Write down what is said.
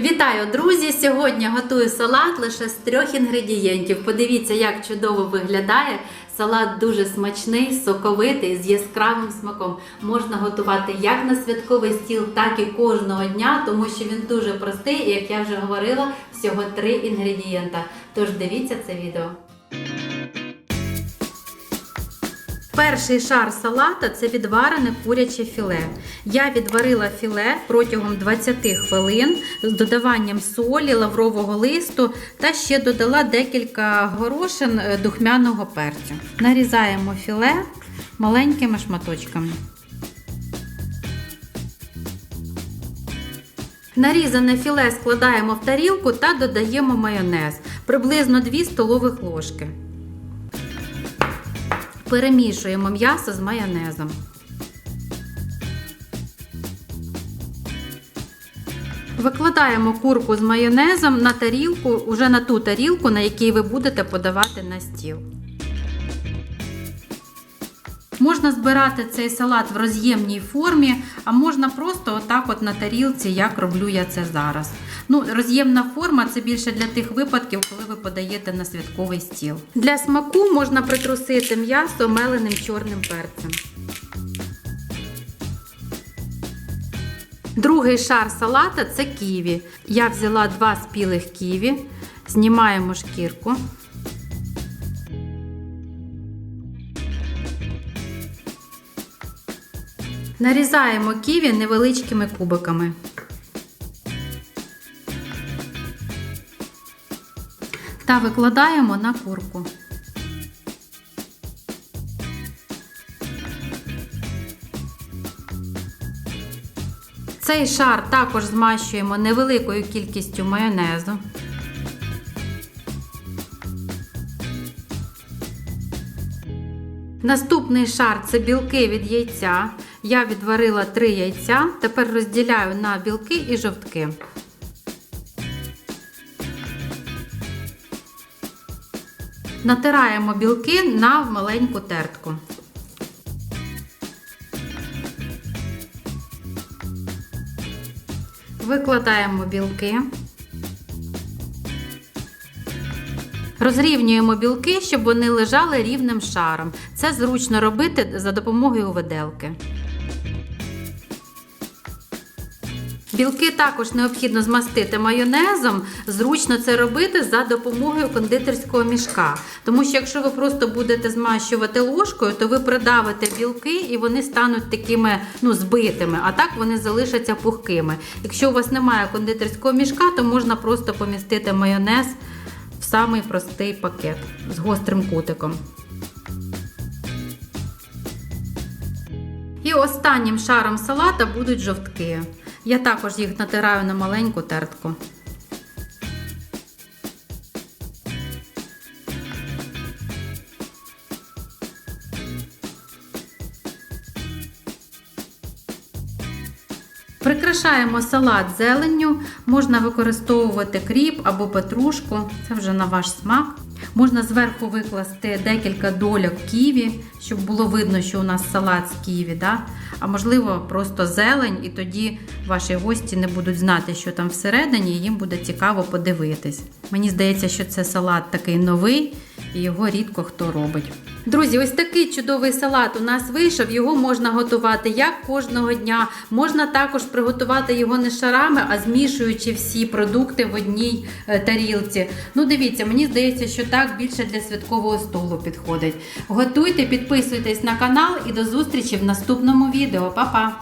Вітаю, друзі! Сьогодні готую салат лише з трьох інгредієнтів. Подивіться, як чудово виглядає. Салат дуже смачний, соковитий, з яскравим смаком. Можна готувати як на святковий стіл, так і кожного дня, тому що він дуже простий і, як я вже говорила, всього три інгредієнта. Тож дивіться це відео. Перший шар салата це відварене куряче філе. Я відварила філе протягом 20 хвилин з додаванням солі, лаврового листу та ще додала декілька горошин е, духмяного перцю. Нарізаємо філе маленькими шматочками. Нарізане філе складаємо в тарілку та додаємо майонез приблизно 2 столових ложки. Перемішуємо м'ясо з майонезом. Викладаємо курку з майонезом на тарілку, уже на ту тарілку, на якій ви будете подавати на стіл. Можна збирати цей салат в роз'ємній формі, а можна просто отак от на тарілці, як роблю я це зараз. Ну, Роз'ємна форма це більше для тих випадків, коли ви подаєте на святковий стіл. Для смаку можна притрусити м'ясо меленим чорним перцем. Другий шар салата це ківі. Я взяла два спілих ківі, знімаємо шкірку. Нарізаємо ківі невеличкими кубиками. Та викладаємо на курку. Цей шар також змащуємо невеликою кількістю майонезу. Наступний шар це білки від яйця. Я відварила 3 яйця, тепер розділяю на білки і жовтки. Натираємо білки на маленьку тертку. Викладаємо білки. Розрівнюємо білки, щоб вони лежали рівним шаром. Це зручно робити за допомогою виделки. Білки також необхідно змастити майонезом. Зручно це робити за допомогою кондитерського мішка. Тому що якщо ви просто будете змащувати ложкою, то ви придавите білки і вони стануть такими ну, збитими, а так вони залишаться пухкими. Якщо у вас немає кондитерського мішка, то можна просто помістити майонез самий простий пакет з гострим кутиком. І останнім шаром салата будуть жовтки. Я також їх натираю на маленьку тертку. Прикрашаємо салат зеленню, можна використовувати кріп або петрушку, це вже на ваш смак. Можна зверху викласти декілька дольок ківі, щоб було видно, що у нас салат з ківі. Да? А можливо, просто зелень, і тоді ваші гості не будуть знати, що там всередині, і їм буде цікаво подивитись. Мені здається, що це салат такий новий, і його рідко хто робить. Друзі, ось такий чудовий салат у нас вийшов. Його можна готувати як кожного дня. Можна також приготувати його не шарами, а змішуючи всі продукти в одній е, тарілці. Ну, дивіться, мені здається, що так більше для святкового столу підходить. Готуйте, підписуйтесь на канал і до зустрічі в наступному відео. Па-па!